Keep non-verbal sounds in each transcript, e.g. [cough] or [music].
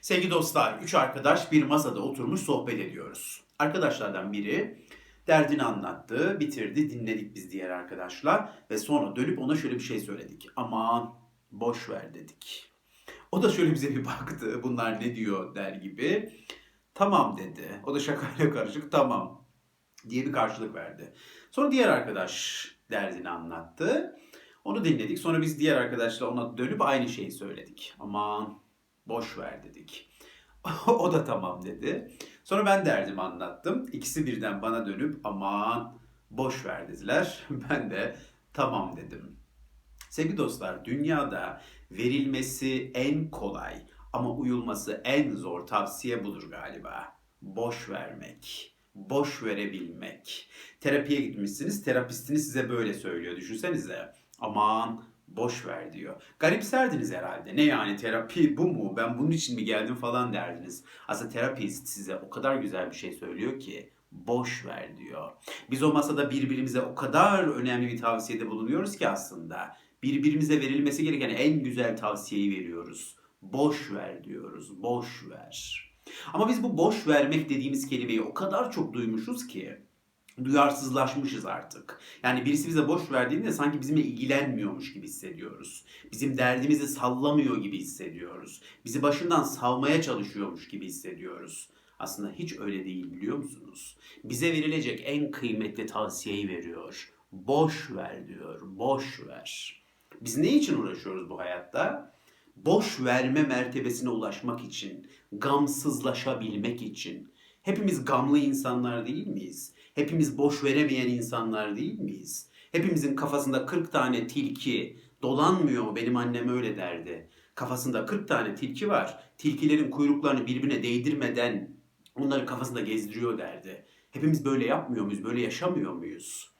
Sevgili dostlar, üç arkadaş bir masada oturmuş sohbet ediyoruz. Arkadaşlardan biri derdini anlattı, bitirdi, dinledik biz diğer arkadaşlar ve sonra dönüp ona şöyle bir şey söyledik. Aman boş ver dedik. O da şöyle bize bir baktı, bunlar ne diyor der gibi. Tamam dedi. O da şakayla karışık tamam diye bir karşılık verdi. Sonra diğer arkadaş derdini anlattı. Onu dinledik. Sonra biz diğer arkadaşla ona dönüp aynı şeyi söyledik. Aman boş ver dedik. [laughs] o da tamam dedi. Sonra ben derdimi anlattım. İkisi birden bana dönüp aman boş ver dediler. [laughs] Ben de tamam dedim. Sevgili dostlar, dünyada verilmesi en kolay ama uyulması en zor tavsiye budur galiba. Boş vermek, boş verebilmek. Terapiye gitmişsiniz, terapistiniz size böyle söylüyor. Düşünsenize. Aman boş ver diyor. Garipserdiniz herhalde. Ne yani terapi bu mu? Ben bunun için mi geldim falan derdiniz. Aslında terapist size o kadar güzel bir şey söylüyor ki boş ver diyor. Biz o masada birbirimize o kadar önemli bir tavsiyede bulunuyoruz ki aslında. Birbirimize verilmesi gereken en güzel tavsiyeyi veriyoruz. Boş ver diyoruz. Boş ver. Ama biz bu boş vermek dediğimiz kelimeyi o kadar çok duymuşuz ki duyarsızlaşmışız artık. Yani birisi bize boş verdiğinde sanki bizimle ilgilenmiyormuş gibi hissediyoruz. Bizim derdimizi sallamıyor gibi hissediyoruz. Bizi başından savmaya çalışıyormuş gibi hissediyoruz. Aslında hiç öyle değil biliyor musunuz? Bize verilecek en kıymetli tavsiyeyi veriyor. Boş ver diyor. Boş ver. Biz ne için uğraşıyoruz bu hayatta? Boş verme mertebesine ulaşmak için, gamsızlaşabilmek için. Hepimiz gamlı insanlar değil miyiz? Hepimiz boş veremeyen insanlar değil miyiz? Hepimizin kafasında 40 tane tilki dolanmıyor mu? Benim annem öyle derdi. Kafasında 40 tane tilki var. Tilkilerin kuyruklarını birbirine değdirmeden onları kafasında gezdiriyor derdi. Hepimiz böyle yapmıyor muyuz? Böyle yaşamıyor muyuz?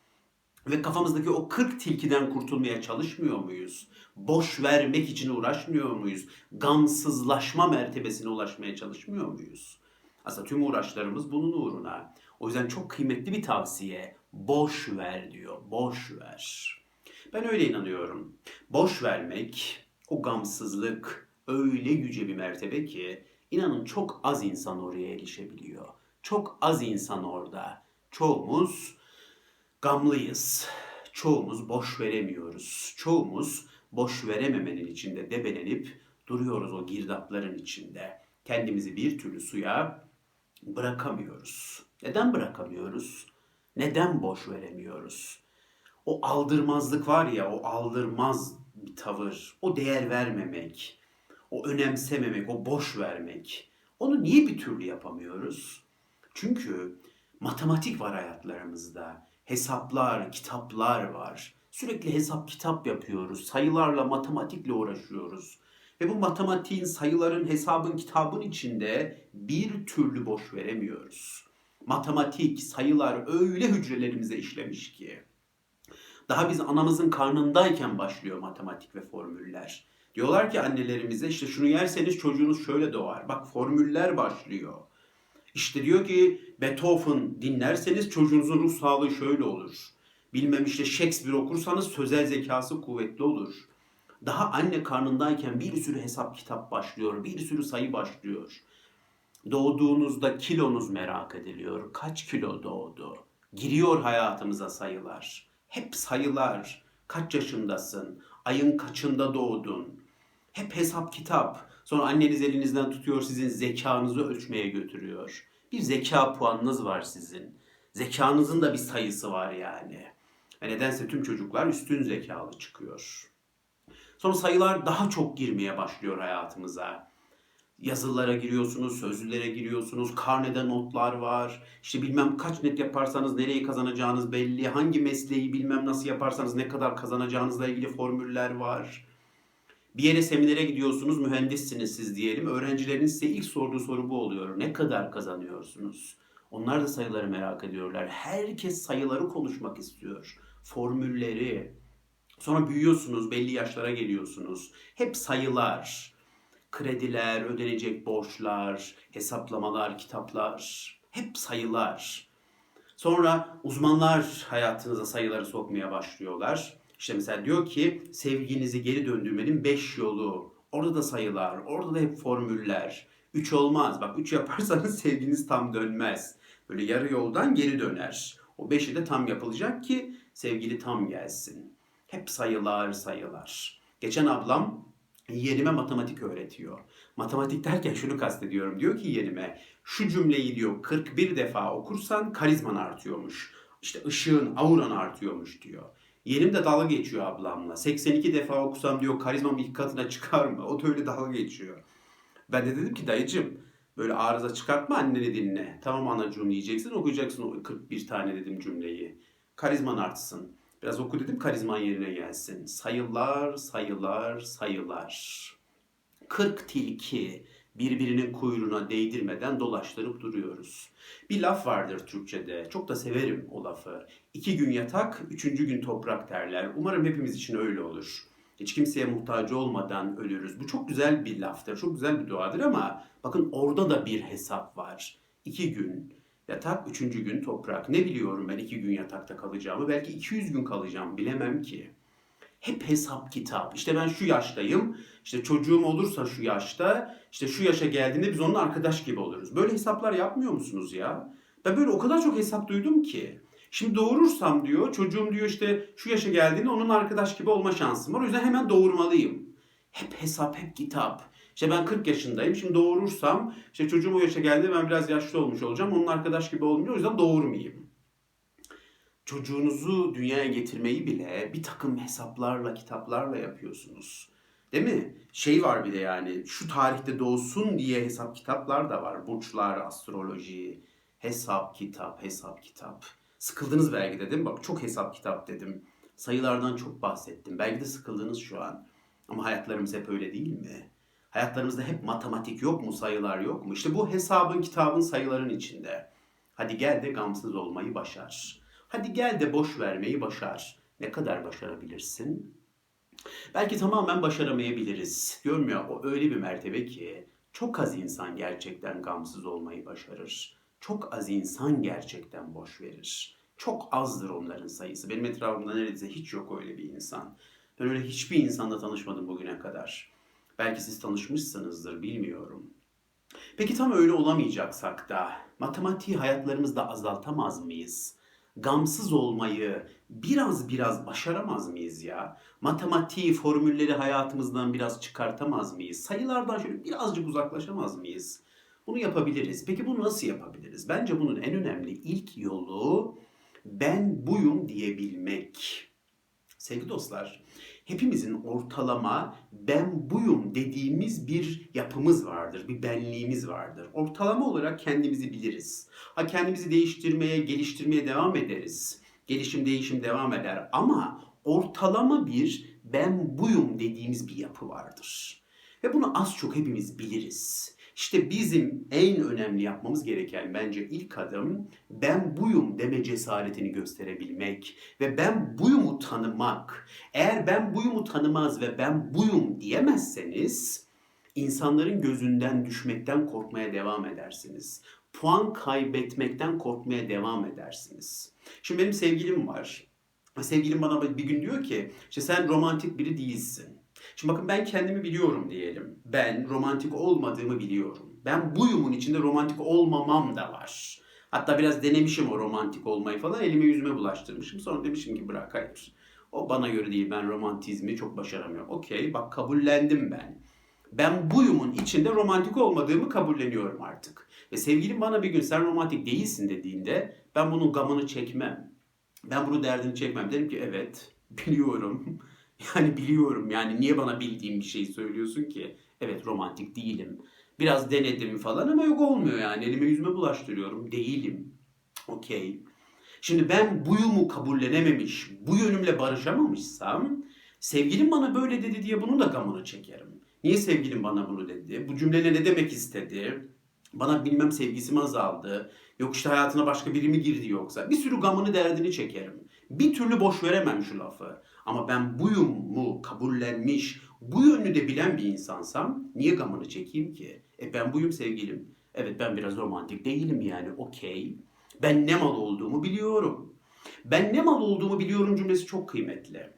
Ve kafamızdaki o 40 tilkiden kurtulmaya çalışmıyor muyuz? Boş vermek için uğraşmıyor muyuz? Gamsızlaşma mertebesine ulaşmaya çalışmıyor muyuz? Aslında tüm uğraşlarımız bunun uğruna. O yüzden çok kıymetli bir tavsiye. Boş ver diyor. Boş ver. Ben öyle inanıyorum. Boş vermek, o gamsızlık öyle yüce bir mertebe ki inanın çok az insan oraya erişebiliyor. Çok az insan orada. Çoğumuz gamlıyız. Çoğumuz boş veremiyoruz. Çoğumuz boş verememenin içinde debelenip duruyoruz o girdapların içinde. Kendimizi bir türlü suya bırakamıyoruz. Neden bırakamıyoruz? Neden boş veremiyoruz? O aldırmazlık var ya, o aldırmaz bir tavır, o değer vermemek, o önemsememek, o boş vermek. Onu niye bir türlü yapamıyoruz? Çünkü matematik var hayatlarımızda. Hesaplar, kitaplar var. Sürekli hesap kitap yapıyoruz. Sayılarla, matematikle uğraşıyoruz. Ve bu matematiğin, sayıların, hesabın, kitabın içinde bir türlü boş veremiyoruz. Matematik, sayılar öyle hücrelerimize işlemiş ki. Daha biz anamızın karnındayken başlıyor matematik ve formüller. Diyorlar ki annelerimize işte şunu yerseniz çocuğunuz şöyle doğar. Bak formüller başlıyor. İşte diyor ki Beethoven dinlerseniz çocuğunuzun ruh sağlığı şöyle olur. Bilmem işte Shakespeare okursanız sözel zekası kuvvetli olur. Daha anne karnındayken bir sürü hesap kitap başlıyor, bir sürü sayı başlıyor. Doğduğunuzda kilonuz merak ediliyor. Kaç kilo doğdu? Giriyor hayatımıza sayılar. Hep sayılar. Kaç yaşındasın? Ayın kaçında doğdun? Hep hesap kitap. Sonra anneniz elinizden tutuyor sizin zekanızı ölçmeye götürüyor. Bir zeka puanınız var sizin. Zekanızın da bir sayısı var yani. Ve nedense tüm çocuklar üstün zekalı çıkıyor. Sonra sayılar daha çok girmeye başlıyor hayatımıza. Yazılara giriyorsunuz, sözlülere giriyorsunuz, karnede notlar var. İşte bilmem kaç net yaparsanız nereyi kazanacağınız belli. Hangi mesleği bilmem nasıl yaparsanız ne kadar kazanacağınızla ilgili formüller var. Bir yere seminere gidiyorsunuz, mühendissiniz siz diyelim. Öğrencilerin size ilk sorduğu soru bu oluyor. Ne kadar kazanıyorsunuz? Onlar da sayıları merak ediyorlar. Herkes sayıları konuşmak istiyor. Formülleri. Sonra büyüyorsunuz, belli yaşlara geliyorsunuz. Hep sayılar, krediler, ödenecek borçlar, hesaplamalar, kitaplar. Hep sayılar. Sonra uzmanlar hayatınıza sayıları sokmaya başlıyorlar. İşte mesela diyor ki sevginizi geri döndürmenin 5 yolu. Orada da sayılar, orada da hep formüller. 3 olmaz. Bak 3 yaparsanız [laughs] sevginiz tam dönmez. Böyle yarı yoldan geri döner. O 5'i de tam yapılacak ki sevgili tam gelsin. Hep sayılar sayılar. Geçen ablam yeğenime matematik öğretiyor. Matematik derken şunu kastediyorum. Diyor ki yeğenime şu cümleyi diyor 41 defa okursan karizman artıyormuş. İşte ışığın, auran artıyormuş diyor. Yeğenim de dalga geçiyor ablamla. 82 defa okusam diyor karizmam ilk katına çıkar mı? O da öyle dalga geçiyor. Ben de dedim ki dayıcım böyle arıza çıkartma anneni dinle. Tamam anacığım diyeceksin okuyacaksın o 41 tane dedim cümleyi. Karizman artsın. Biraz oku dedim karizman yerine gelsin. Sayılar, sayılar, sayılar. 40 tilki birbirinin kuyruğuna değdirmeden dolaştırıp duruyoruz. Bir laf vardır Türkçe'de. Çok da severim o lafı. İki gün yatak, üçüncü gün toprak derler. Umarım hepimiz için öyle olur. Hiç kimseye muhtaç olmadan ölürüz. Bu çok güzel bir laftır, çok güzel bir duadır ama bakın orada da bir hesap var. İki gün yatak, üçüncü gün toprak. Ne biliyorum ben iki gün yatakta kalacağımı? Belki 200 gün kalacağım, bilemem ki. Hep hesap kitap. İşte ben şu yaştayım. İşte çocuğum olursa şu yaşta, işte şu yaşa geldiğinde biz onunla arkadaş gibi oluruz. Böyle hesaplar yapmıyor musunuz ya? Ben böyle o kadar çok hesap duydum ki. Şimdi doğurursam diyor, çocuğum diyor işte şu yaşa geldiğinde onun arkadaş gibi olma şansım var. O yüzden hemen doğurmalıyım. Hep hesap, hep kitap. İşte ben 40 yaşındayım. Şimdi doğurursam, işte çocuğum o yaşa geldiğinde ben biraz yaşlı olmuş olacağım. Onun arkadaş gibi olmuyor. O yüzden doğurmayayım. Çocuğunuzu dünyaya getirmeyi bile bir takım hesaplarla, kitaplarla yapıyorsunuz. Değil mi? Şey var bir de yani şu tarihte doğsun diye hesap kitaplar da var. Burçlar, astroloji, hesap kitap, hesap kitap. Sıkıldınız belki de değil mi? Bak çok hesap kitap dedim. Sayılardan çok bahsettim. Belki de sıkıldınız şu an. Ama hayatlarımız hep öyle değil mi? Hayatlarımızda hep matematik yok mu, sayılar yok mu? İşte bu hesabın, kitabın, sayıların içinde. Hadi gel de gamsız olmayı başar. Hadi gel de boş vermeyi başar. Ne kadar başarabilirsin? Belki tamamen başaramayabiliriz. Görmüyor o öyle bir mertebe ki çok az insan gerçekten gamsız olmayı başarır. Çok az insan gerçekten boş verir. Çok azdır onların sayısı. Benim etrafımda neredeyse hiç yok öyle bir insan. Ben öyle hiçbir insanla tanışmadım bugüne kadar. Belki siz tanışmışsınızdır bilmiyorum. Peki tam öyle olamayacaksak da matematiği hayatlarımızda azaltamaz mıyız? Gamsız olmayı biraz biraz başaramaz mıyız ya? Matematiği, formülleri hayatımızdan biraz çıkartamaz mıyız? Sayılardan şöyle birazcık uzaklaşamaz mıyız? Bunu yapabiliriz. Peki bunu nasıl yapabiliriz? Bence bunun en önemli ilk yolu ben buyum diyebilmek. Sevgili dostlar, hepimizin ortalama ben buyum dediğimiz bir yapımız vardır, bir benliğimiz vardır. Ortalama olarak kendimizi biliriz. Ha kendimizi değiştirmeye, geliştirmeye devam ederiz. Gelişim, değişim devam eder ama ortalama bir ben buyum dediğimiz bir yapı vardır. Ve bunu az çok hepimiz biliriz. İşte bizim en önemli yapmamız gereken bence ilk adım ben buyum deme cesaretini gösterebilmek ve ben buyumu tanımak. Eğer ben buyumu tanımaz ve ben buyum diyemezseniz insanların gözünden düşmekten korkmaya devam edersiniz. Puan kaybetmekten korkmaya devam edersiniz. Şimdi benim sevgilim var. Sevgilim bana bir gün diyor ki işte sen romantik biri değilsin. Şimdi bakın ben kendimi biliyorum diyelim. Ben romantik olmadığımı biliyorum. Ben buyumun içinde romantik olmamam da var. Hatta biraz denemişim o romantik olmayı falan. Elime yüzüme bulaştırmışım. Sonra demişim ki bırak hayır. O bana göre değil. Ben romantizmi çok başaramıyorum. Okey bak kabullendim ben. Ben buyumun içinde romantik olmadığımı kabulleniyorum artık. Ve sevgilim bana bir gün sen romantik değilsin dediğinde ben bunun gamını çekmem. Ben bunu derdini çekmem. Derim ki evet [laughs] biliyorum. [laughs] Yani biliyorum yani niye bana bildiğim bir şey söylüyorsun ki? Evet romantik değilim. Biraz denedim falan ama yok olmuyor yani. Elime yüzüme bulaştırıyorum. Değilim. Okey. Şimdi ben buyumu kabullenememiş, bu yönümle barışamamışsam sevgilim bana böyle dedi diye bunun da gamını çekerim. Niye sevgilim bana bunu dedi? Bu cümleyle ne demek istedi? Bana bilmem sevgisi mi azaldı? Yok işte hayatına başka biri mi girdi yoksa? Bir sürü gamını derdini çekerim. Bir türlü boş veremem şu lafı. Ama ben buyum mu kabullenmiş, bu yönünü de bilen bir insansam niye gamını çekeyim ki? E ben buyum sevgilim. Evet ben biraz romantik değilim yani okey. Ben ne mal olduğumu biliyorum. Ben ne mal olduğumu biliyorum cümlesi çok kıymetli.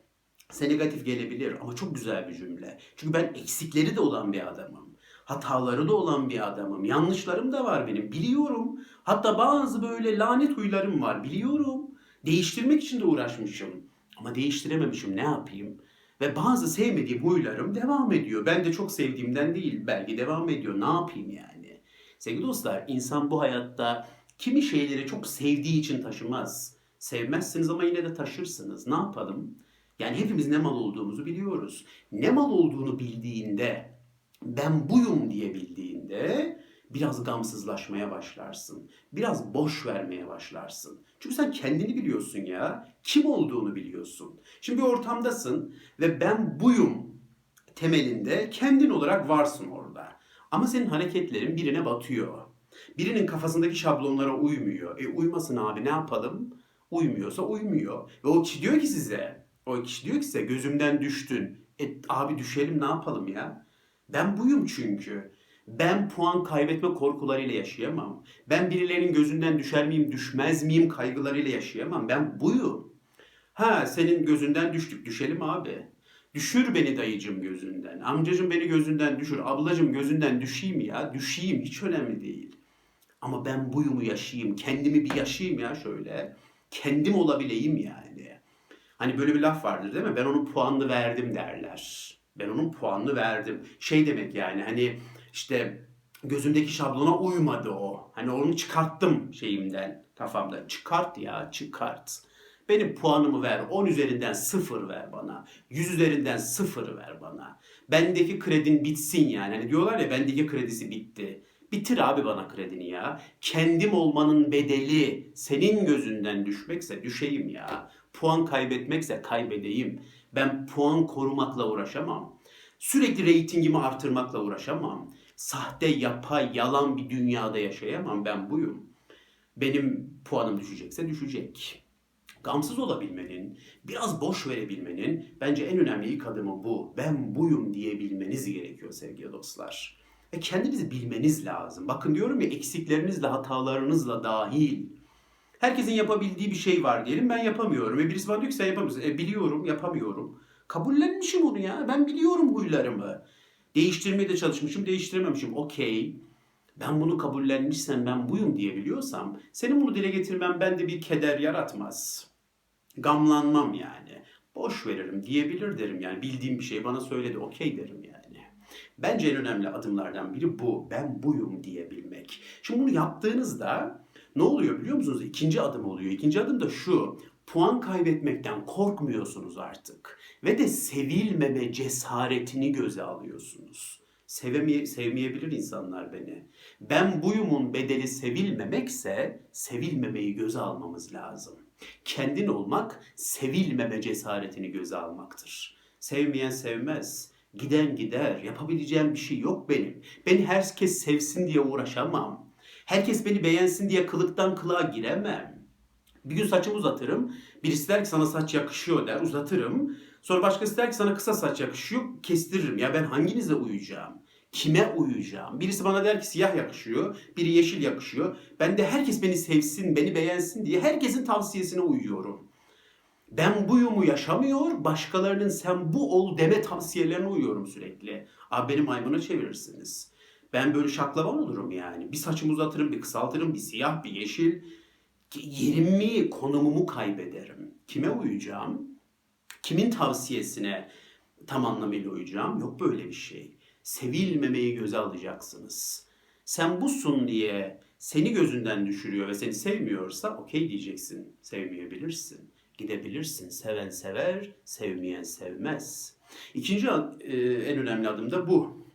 Size negatif gelebilir ama çok güzel bir cümle. Çünkü ben eksikleri de olan bir adamım. Hataları da olan bir adamım. Yanlışlarım da var benim. Biliyorum. Hatta bazı böyle lanet huylarım var. Biliyorum. Değiştirmek için de uğraşmışım. Ama değiştirememişim. Ne yapayım? Ve bazı sevmediğim huylarım devam ediyor. Ben de çok sevdiğimden değil. Belki devam ediyor. Ne yapayım yani? Sevgili dostlar, insan bu hayatta kimi şeyleri çok sevdiği için taşımaz. Sevmezsiniz ama yine de taşırsınız. Ne yapalım? Yani hepimiz ne mal olduğumuzu biliyoruz. Ne mal olduğunu bildiğinde, ben buyum diye bildiğinde biraz gamsızlaşmaya başlarsın. Biraz boş vermeye başlarsın. Çünkü sen kendini biliyorsun ya. Kim olduğunu biliyorsun. Şimdi bir ortamdasın ve ben buyum temelinde kendin olarak varsın orada. Ama senin hareketlerin birine batıyor. Birinin kafasındaki şablonlara uymuyor. E uymasın abi ne yapalım? Uymuyorsa uymuyor. Ve o kişi diyor ki size, o kişi diyor ki size gözümden düştün. E abi düşelim ne yapalım ya? Ben buyum çünkü. Ben puan kaybetme korkularıyla yaşayamam. Ben birilerinin gözünden düşer miyim, düşmez miyim kaygılarıyla yaşayamam. Ben buyum. Ha senin gözünden düştük, düşelim abi. Düşür beni dayıcım gözünden. Amcacım beni gözünden düşür. Ablacım gözünden düşeyim ya. Düşeyim hiç önemli değil. Ama ben buyumu yaşayayım. Kendimi bir yaşayayım ya şöyle. Kendim olabileyim yani. Hani böyle bir laf vardır değil mi? Ben onun puanını verdim derler. Ben onun puanını verdim. Şey demek yani hani işte gözümdeki şablona uymadı o. Hani onu çıkarttım şeyimden, kafamda. Çıkart ya, çıkart. Benim puanımı ver. 10 üzerinden 0 ver bana. 100 üzerinden 0 ver bana. Bendeki kredin bitsin yani. Hani diyorlar ya bendeki kredisi bitti. Bitir abi bana kredini ya. Kendim olmanın bedeli senin gözünden düşmekse düşeyim ya. Puan kaybetmekse kaybedeyim. Ben puan korumakla uğraşamam. Sürekli reytingimi artırmakla uğraşamam. Sahte, yapay, yalan bir dünyada yaşayamam. Ben buyum. Benim puanım düşecekse düşecek. Gamsız olabilmenin, biraz boş verebilmenin bence en önemli ilk adımı bu. Ben buyum diyebilmeniz gerekiyor sevgili dostlar. Ve kendinizi bilmeniz lazım. Bakın diyorum ya eksiklerinizle, hatalarınızla dahil. Herkesin yapabildiği bir şey var diyelim ben yapamıyorum. Ve birisi bana diyor ki sen yapamıyorsun. E, biliyorum yapamıyorum. Kabullenmişim onu ya. Ben biliyorum huylarımı. Değiştirmeye de çalışmışım, değiştirememişim. Okey. Ben bunu kabullenmişsem, ben buyum diyebiliyorsam, senin bunu dile getirmen bende bir keder yaratmaz. Gamlanmam yani. Boş veririm diyebilir derim yani. Bildiğim bir şey bana söyledi, okey derim yani. Bence en önemli adımlardan biri bu. Ben buyum diyebilmek. Şimdi bunu yaptığınızda ne oluyor biliyor musunuz? İkinci adım oluyor. İkinci adım da şu. Puan kaybetmekten korkmuyorsunuz artık. Ve de sevilmeme cesaretini göze alıyorsunuz. Sevemeye, sevmeyebilir insanlar beni. Ben buyumun bedeli sevilmemekse sevilmemeyi göze almamız lazım. Kendin olmak sevilmeme cesaretini göze almaktır. Sevmeyen sevmez. Giden gider. Yapabileceğim bir şey yok benim. Beni herkes sevsin diye uğraşamam. Herkes beni beğensin diye kılıktan kılığa giremem. Bir gün saçımı uzatırım. Birisi der ki sana saç yakışıyor der. Uzatırım. Sonra başkası der ki sana kısa saç yakışıyor. Kestiririm. Ya ben hanginize uyacağım? Kime uyacağım? Birisi bana der ki siyah yakışıyor. Biri yeşil yakışıyor. Ben de herkes beni sevsin, beni beğensin diye herkesin tavsiyesine uyuyorum. Ben buyumu yaşamıyor, başkalarının sen bu ol deme tavsiyelerine uyuyorum sürekli. Abi beni maymuna çevirirsiniz. Ben böyle şaklaban olurum yani. Bir saçımı uzatırım, bir kısaltırım, bir siyah, bir yeşil. Yerimi, konumumu kaybederim. Kime uyacağım? Kimin tavsiyesine tam anlamıyla uyacağım? Yok böyle bir şey. Sevilmemeyi göze alacaksınız. Sen busun diye seni gözünden düşürüyor ve seni sevmiyorsa okey diyeceksin. Sevmeyebilirsin. Gidebilirsin. Seven sever, sevmeyen sevmez. İkinci e, en önemli adım da bu.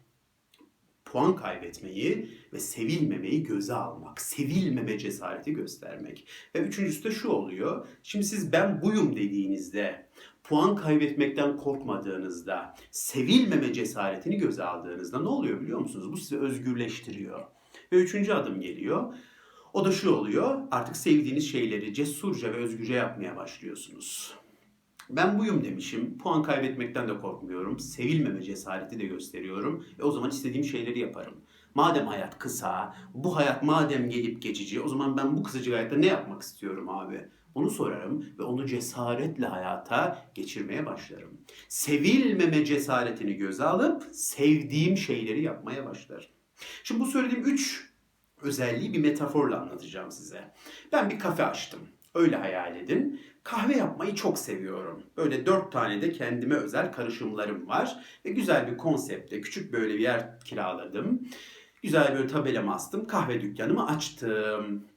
Puan kaybetmeyi ve sevilmemeyi göze almak. Sevilmeme cesareti göstermek. Ve üçüncüsü de şu oluyor. Şimdi siz ben buyum dediğinizde, puan kaybetmekten korkmadığınızda, sevilmeme cesaretini göze aldığınızda ne oluyor biliyor musunuz? Bu sizi özgürleştiriyor. Ve üçüncü adım geliyor. O da şu oluyor. Artık sevdiğiniz şeyleri cesurca ve özgürce yapmaya başlıyorsunuz. Ben buyum demişim. Puan kaybetmekten de korkmuyorum. Sevilmeme cesareti de gösteriyorum. Ve o zaman istediğim şeyleri yaparım. Madem hayat kısa, bu hayat madem gelip geçici, o zaman ben bu kısacık hayatta ne yapmak istiyorum abi? Onu sorarım ve onu cesaretle hayata geçirmeye başlarım. Sevilmeme cesaretini göze alıp sevdiğim şeyleri yapmaya başlarım. Şimdi bu söylediğim üç özelliği bir metaforla anlatacağım size. Ben bir kafe açtım. Öyle hayal edin. Kahve yapmayı çok seviyorum. Böyle dört tane de kendime özel karışımlarım var. Ve güzel bir konsepte küçük böyle bir yer kiraladım. Güzel böyle tabelamı astım. Kahve dükkanımı açtım.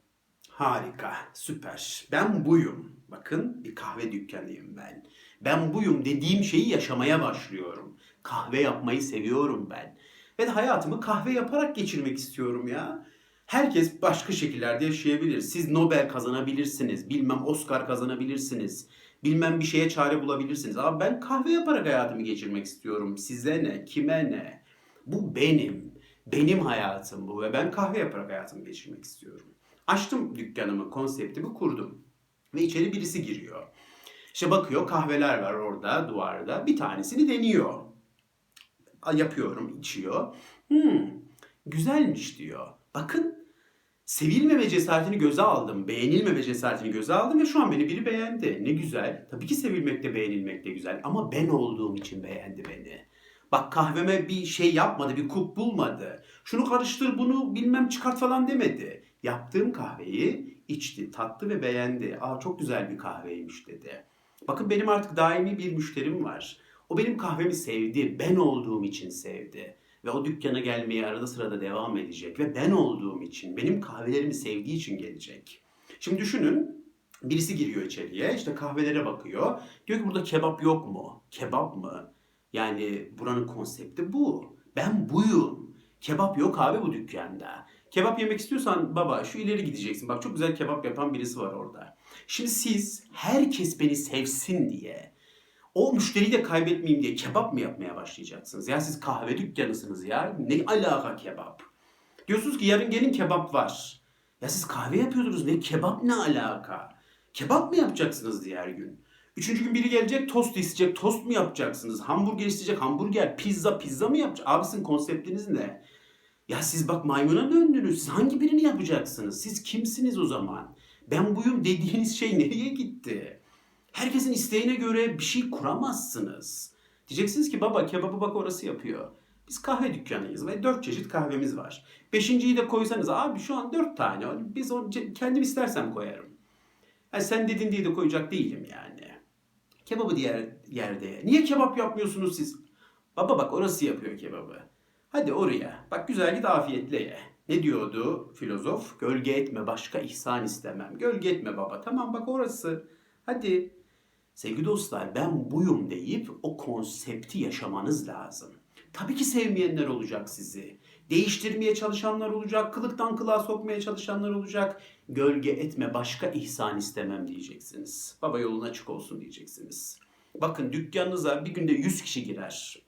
Harika, süper. Ben buyum. Bakın bir kahve dükkanıyım ben. Ben buyum dediğim şeyi yaşamaya başlıyorum. Kahve yapmayı seviyorum ben. Ve hayatımı kahve yaparak geçirmek istiyorum ya. Herkes başka şekillerde yaşayabilir. Siz Nobel kazanabilirsiniz. Bilmem Oscar kazanabilirsiniz. Bilmem bir şeye çare bulabilirsiniz. Ama ben kahve yaparak hayatımı geçirmek istiyorum. Size ne? Kime ne? Bu benim. Benim hayatım bu ve ben kahve yaparak hayatımı geçirmek istiyorum. Açtım dükkanımı, konseptimi kurdum. Ve içeri birisi giriyor. İşte bakıyor kahveler var orada duvarda. Bir tanesini deniyor. Yapıyorum, içiyor. Hmm, güzelmiş diyor. Bakın sevilmeme cesaretini göze aldım. Beğenilmeme cesaretini göze aldım ve şu an beni biri beğendi. Ne güzel. Tabii ki sevilmek de beğenilmek de güzel. Ama ben olduğum için beğendi beni. Bak kahveme bir şey yapmadı, bir kulp bulmadı. Şunu karıştır, bunu bilmem çıkart falan demedi. Yaptığım kahveyi içti, tattı ve beğendi. Aa çok güzel bir kahveymiş dedi. Bakın benim artık daimi bir müşterim var. O benim kahvemi sevdi, ben olduğum için sevdi. Ve o dükkana gelmeye arada sırada devam edecek. Ve ben olduğum için, benim kahvelerimi sevdiği için gelecek. Şimdi düşünün, birisi giriyor içeriye, işte kahvelere bakıyor. Diyor ki burada kebap yok mu? Kebap mı? Yani buranın konsepti bu. Ben buyum. Kebap yok abi bu dükkanda. Kebap yemek istiyorsan baba şu ileri gideceksin. Bak çok güzel kebap yapan birisi var orada. Şimdi siz herkes beni sevsin diye o müşteriyi de kaybetmeyeyim diye kebap mı yapmaya başlayacaksınız? Ya siz kahve dükkanısınız ya. Ne alaka kebap? Diyorsunuz ki yarın gelin kebap var. Ya siz kahve yapıyordunuz ne kebap ne alaka? Kebap mı yapacaksınız diğer gün? Üçüncü gün biri gelecek tost isteyecek. Tost mu yapacaksınız? Hamburger isteyecek. Hamburger. Pizza. Pizza mı yapacak? Abi sizin konseptiniz ne? Ya siz bak maymuna döndünüz. Siz hangi birini yapacaksınız? Siz kimsiniz o zaman? Ben buyum dediğiniz şey [laughs] nereye gitti? Herkesin isteğine göre bir şey kuramazsınız. Diyeceksiniz ki baba kebabı bak orası yapıyor. Biz kahve dükkanıyız ve dört çeşit kahvemiz var. Beşinciyi de koysanız abi şu an dört tane. Biz onu kendim istersem koyarım. Yani sen dedin diye de koyacak değilim yani. Kebabı diğer yerde. Niye kebap yapmıyorsunuz siz? Baba bak orası yapıyor kebabı. Hadi oraya. Bak güzel git afiyetle ye. Ne diyordu filozof? Gölge etme başka ihsan istemem. Gölge etme baba. Tamam bak orası. Hadi. Sevgili dostlar ben buyum deyip o konsepti yaşamanız lazım. Tabii ki sevmeyenler olacak sizi. Değiştirmeye çalışanlar olacak, kılıktan kılığa sokmaya çalışanlar olacak. Gölge etme başka ihsan istemem diyeceksiniz. Baba yolun açık olsun diyeceksiniz. Bakın dükkanınıza bir günde 100 kişi girer.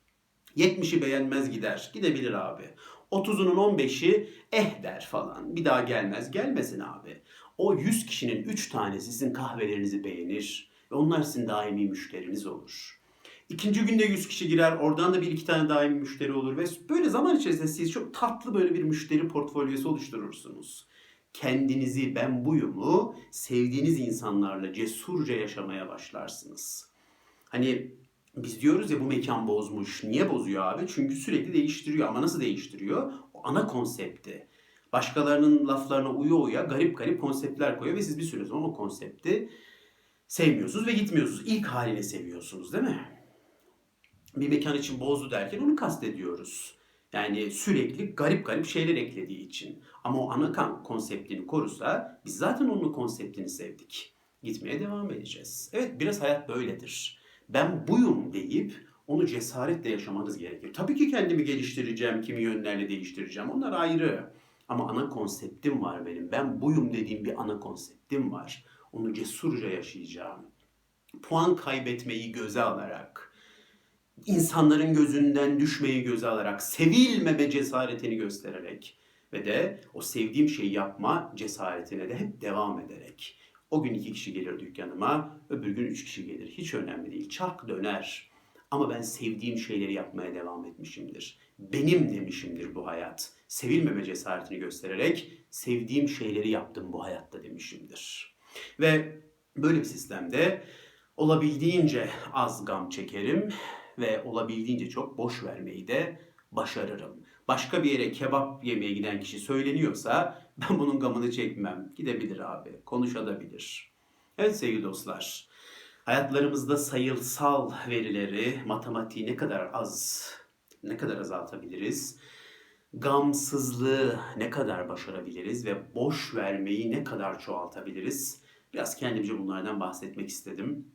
70'i beğenmez gider. Gidebilir abi. 30'unun 15'i eh der falan. Bir daha gelmez. Gelmesin abi. O 100 kişinin 3 tanesi sizin kahvelerinizi beğenir. Ve onlar sizin daimi müşteriniz olur. İkinci günde 100 kişi girer. Oradan da bir iki tane daimi müşteri olur. Ve böyle zaman içerisinde siz çok tatlı böyle bir müşteri portfolyosu oluşturursunuz. Kendinizi ben buyumu sevdiğiniz insanlarla cesurca yaşamaya başlarsınız. Hani biz diyoruz ya bu mekan bozmuş. Niye bozuyor abi? Çünkü sürekli değiştiriyor. Ama nasıl değiştiriyor? O ana konsepti. Başkalarının laflarına uya uya garip garip konseptler koyuyor ve siz bir süre sonra o konsepti sevmiyorsunuz ve gitmiyorsunuz. İlk haline seviyorsunuz değil mi? Bir mekan için bozdu derken onu kastediyoruz. Yani sürekli garip garip şeyler eklediği için. Ama o ana kan konseptini korusa biz zaten onun konseptini sevdik. Gitmeye devam edeceğiz. Evet biraz hayat böyledir. Ben buyum deyip onu cesaretle yaşamanız gerekir. Tabii ki kendimi geliştireceğim, kimi yönlerle değiştireceğim. Onlar ayrı. Ama ana konseptim var benim. Ben buyum dediğim bir ana konseptim var. Onu cesurca yaşayacağım. Puan kaybetmeyi göze alarak, insanların gözünden düşmeyi göze alarak, sevilmeme cesaretini göstererek ve de o sevdiğim şeyi yapma cesaretine de hep devam ederek. O gün iki kişi gelir dükkanıma, öbür gün üç kişi gelir. Hiç önemli değil. Çark döner. Ama ben sevdiğim şeyleri yapmaya devam etmişimdir. Benim demişimdir bu hayat. sevilmeme cesaretini göstererek sevdiğim şeyleri yaptım bu hayatta demişimdir. Ve böyle bir sistemde olabildiğince az gam çekerim ve olabildiğince çok boş vermeyi de başarırım. Başka bir yere kebap yemeye giden kişi söyleniyorsa ben bunun gamını çekmem. Gidebilir abi, konuşabilir. Evet sevgili dostlar, hayatlarımızda sayılsal verileri, matematiği ne kadar az, ne kadar azaltabiliriz? Gamsızlığı ne kadar başarabiliriz ve boş vermeyi ne kadar çoğaltabiliriz? Biraz kendimce bunlardan bahsetmek istedim.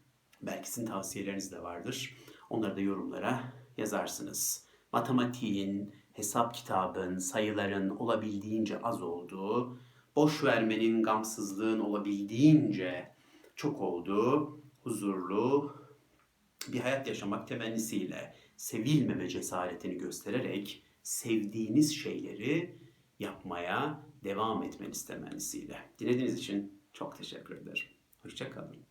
Belki sizin tavsiyeleriniz de vardır. Onları da yorumlara yazarsınız. Matematiğin, hesap kitabın, sayıların olabildiğince az olduğu, boş vermenin, gamsızlığın olabildiğince çok olduğu, huzurlu bir hayat yaşamak temennisiyle sevilmeme cesaretini göstererek sevdiğiniz şeyleri yapmaya devam etmeniz temennisiyle. Dinlediğiniz için çok teşekkür ederim. Hoşçakalın.